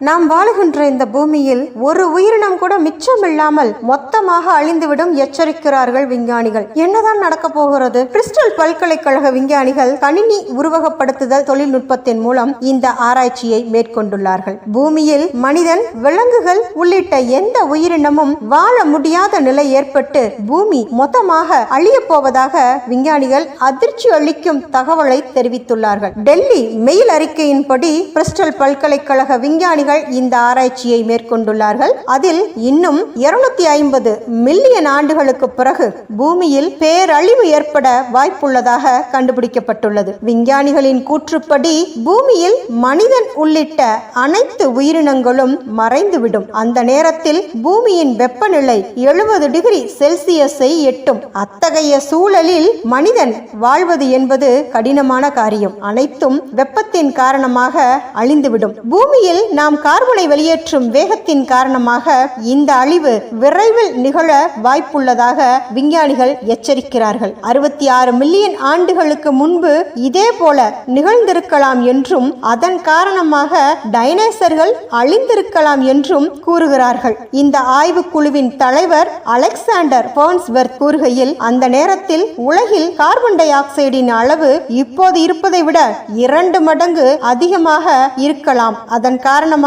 நாம் வாழுகின்ற இந்த பூமியில் ஒரு உயிரினம் கூட மிச்சமில்லாமல் மொத்தமாக அழிந்துவிடும் எச்சரிக்கிறார்கள் விஞ்ஞானிகள். என்னதான் நடக்க போகிறது? கிறிஸ்டல் பல்கலைக்கழக விஞ்ஞானிகள் கணினி உருவகப்படுத்துதல் தொழில்நுட்பத்தின் மூலம் இந்த ஆராய்ச்சியை மேற்கொண்டுள்ளார்கள். பூமியில் மனிதன் விலங்குகள் உள்ளிட்ட எந்த உயிரினமும் வாழ முடியாத நிலை ஏற்பட்டு பூமி மொத்தமாக அழியப் போவதாக விஞ்ஞானிகள் அதிர்ச்சி அளிக்கும் தகவலை தெரிவித்துள்ளார்கள். டெல்லி மெயில் அறிக்கையின்படி கிறிஸ்டல் பல்கலைக்கழக விஞ்ஞானிகள் இந்த ஆராய்ச்சியை மேற்கொண்டுள்ளார்கள். அதில் இன்னும் இருநூத்தி ஐம்பது மில்லியன் ஆண்டுகளுக்கு பிறகு பூமியில் பேரழிவு ஏற்பட வாய்ப்புள்ளதாக கண்டுபிடிக்கப்பட்டுள்ளது. விஞ்ஞானிகளின் கூற்றுப்படி பூமியில் மனிதன் உள்ளிட்ட அனைத்து உயிரினங்களும் மறைந்துவிடும். அந்த நேரத்தில் பூமியின் வெப்பநிலை எழுபது டிகிரி செல்சியஸை எட்டும். அத்தகைய சூழலில் மனிதன் வாழ்வது என்பது கடினமான காரியம். அனைத்தும் வெப்பத்தின் காரணமாக அழிந்துவிடும். பூமியில் நாம் கார்பனை வெளியேற்றும் வேகத்தின் காரணமாக இந்த அழிவு விரைவில் நிகழ வாய்ப்புள்ளதாக விஞ்ஞானிகள் எச்சரிக்கிறார்கள். அறுபத்தி ஆறு மில்லியன் ஆண்டுகளுக்கு முன்பு இதே போல நிகழ்ந்திருக்கலாம் என்றும் அதன் காரணமாக டைனேசர்கள் அழிந்திருக்கலாம் என்றும் கூறுகிறார்கள். இந்த ஆய்வுக்குழுவின் தலைவர் அலெக்சாண்டர் பர்ன்ஸ்வர்த் கூறுகையில் அந்த நேரத்தில் உலகில் கார்பன் டை ஆக்சைடின் அளவு இப்போது இருப்பதை விட இரண்டு மடங்கு அதிகமாக இருக்கலாம். அதன் காரணமாக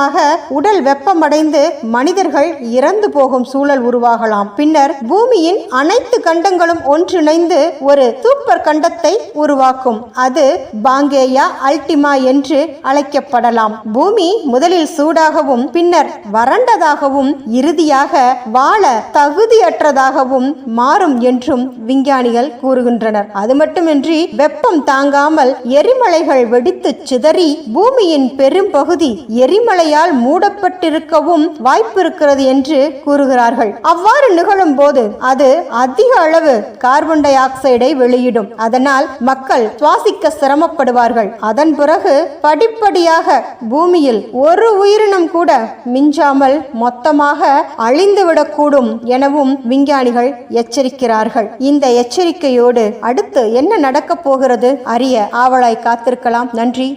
உடல் வெப்பமடைந்து மனிதர்கள் இறந்து போகும் சூழல் உருவாகலாம். பின்னர் பூமியின் அனைத்து கண்டங்களும் ஒன்றிணைந்து ஒரு சூப்பர் கண்டத்தை உருவாக்கும். அது பாங்கேயா அல்டிமா என்று அழைக்கப்படலாம். பூமி முதலில் சூடாகவும் பின்னர் வறண்டதாகவும் இறுதியாக வாழ தகுதியற்றதாகவும் மாறும் என்றும் விஞ்ஞானிகள் கூறுகின்றனர். அது மட்டுமின்றி வெப்பம் தாங்காமல் எரிமலைகள் வெடித்து சிதறி பூமியின் பெரும் பகுதி எரிமலையால் மூடப்பட்டிருக்கவும் வாய்ப்பிருக்கிறது என்று கூறுகிறார்கள். அவ்வாறு நிகழும் போது அது அதிக அளவு கார்பன் டை ஆக்சைடை வெளியிடும். அதனால் மக்கள் சுவாசிக்க சிரமப்படுவார்கள். அதன் பிறகு படிப்படியாக பூமியில் ஒரு உயிரினம் கூட மிஞ்சாமல் மொத்தமாக அழிந்துவிடக்கூடும் எனவும் விஞ்ஞானிகள் எச்சரிக்கிறார்கள். இந்த எச்சரிக்கையோடு அடுத்து என்ன நடக்கப் போகிறது அறிய ஆவலாய் காத்திருக்கலாம். நன்றி.